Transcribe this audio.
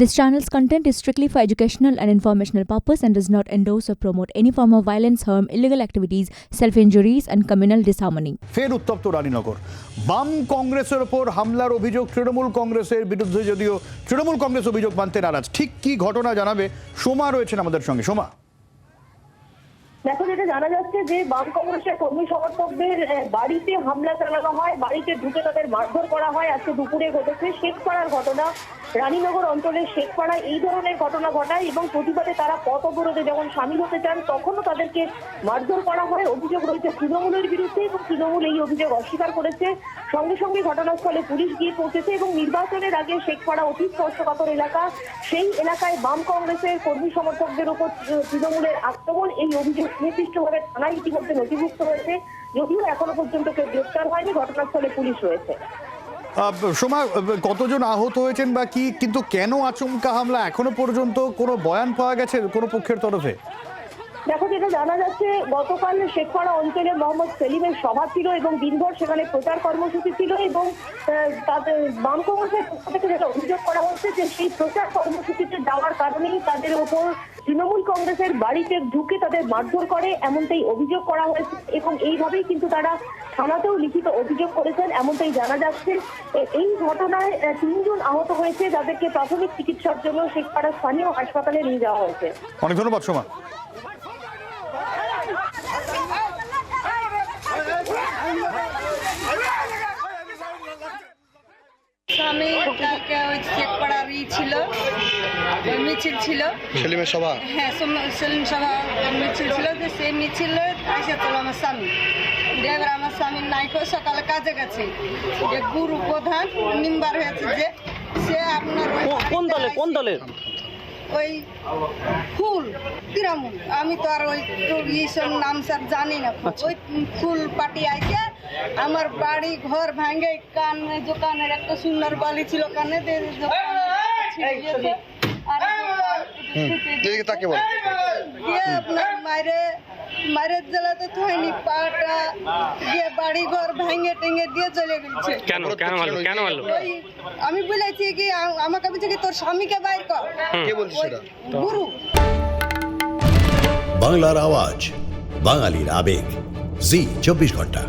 This channel's content is strictly for educational and informational purpose and does not endorse or promote any form of violence, harm, illegal activities, self-injuries and communal disharmony. ফের উত্তপ্ত রানীনগর বাম কংগ্রেসের ওপর হামলার অভিযোগ তৃণমূল কংগ্রেসের বিরুদ্ধে যদিও তৃণমূল কংগ্রেস অভিযোগ মানতে নারাজ ঠিক কি ঘটনা জানাবে সোমা রয়েছেন আমাদের সঙ্গে সোমা দেখো যেটা জানা যাচ্ছে যে বাম কংগ্রেসের কর্মী সমর্থকদের বাড়িতে হামলা চালানো হয়, বাড়িতে ঢুকে তাদের মারধর করা হয়। আজকে দুপুরে ঘটেছে শেখপাড়ার ঘটনা। রানীনগর অঞ্চলের শেখপাড়ায় এই ধরনের ঘটনা ঘটায় এবং প্রতিবাদে তারা পথ অবরোধে যখন সামিল হতে চান, তখনও তাদেরকে মারধর করা হয়। অভিযোগ রয়েছে তৃণমূলের বিরুদ্ধে এবং তৃণমূল এই অভিযোগ অস্বীকার করেছে। সঙ্গে সঙ্গে ঘটনাস্থলে পুলিশ গিয়ে পৌঁছেছে এবং নির্বাচনের আগে শেখপাড়া অতি স্পর্শকাতর এলাকা, সেই এলাকায় বাম কংগ্রেসের কর্মী সমর্থকদের উপর তৃণমূলের আক্রমণ এই অভিযোগ সুনির্দিষ্টভাবে থানায় ইতিমধ্যে নথিভুক্ত হয়েছে। যদিও এখনও পর্যন্ত কেউ গ্রেপ্তার হয়নি, ঘটনাস্থলে পুলিশ রয়েছে। সোমা কতজন আহত হয়েছেন বা কি? কিন্তু কেন আচমকা হামলা? এখনও পর্যন্ত কোনো বয়ান পাওয়া গেছে কোনো পক্ষের তরফে? দেখো যেটা জানা যাচ্ছে, গতকাল শেখপাড়া অঞ্চলে মোহাম্মদ সেলিমের সভা ছিল এবং দিনভর সেখানে প্রচার কর্মসূচি ছিল এবং তাদের বাম কংগ্রেসের পক্ষ থেকে যেটা অভিযোগ করা হচ্ছে যে সেই প্রচার কর্মসূচিতে যাওয়ার কারণেই তাদের ওপর তৃণমূল কংগ্রেসের বাড়িতে ঢুকে তাদের মারধর করে এমনটাই অভিযোগ করা হয়েছে এবং এইভাবেই কিন্তু তারা থানাতেও লিখিত অভিযোগ করেছেন, এমনটাই জানা যাচ্ছে। এই ঘটনায় তিনজন আহত হয়েছে যাদেরকে প্রাথমিক চিকিৎসার জন্য শেখপাড়া স্থানীয় হাসপাতালে নিয়ে যাওয়া হয়েছে। অনেক ধন্যবাদ, সোমা। কালকে ওই শেখপাড়ার ই ছিল মিছিল ছিল। সেলিমের সভা? হ্যাঁ সেলিম সভা মিছিল ছিল যে সেই মিছিল আসে তো আমার স্বামী। ড্রাইভার আমার স্বামী নাইকো সকালে কাজে গেছে। যে গুরু প্রধান মেম্বার হয়েছে যে সে আপনার কোন দলে কোন দলের? ওই ফুল তৃণমূল আমি তো আর ওই ইসব নাম সব জানি না। ওই ফুল পার্টি আইকে আমার বাড়ি ঘর ভাঙে কান দোকানের একটা সুন্দর বালি ছিল কানে। আর এদিকে তাকে বল। দিয়ে আপনার মায়েরে মায়ের জেলাতে থয়নি পাটা দিয়ে বাড়ি ঘর ভাঙে টেঙে দিয়ে চলে গেছে কেন? কেন মারলো? কেন মারলো? আমি বলেছি কি আমাকে বলছে কি তোর স্বামীকে বাইর কর। কে বলছে সেটা? গুরু বাংলার আওয়াজ বাঙালির আবেগ। জি চব্বিশ ঘণ্টা।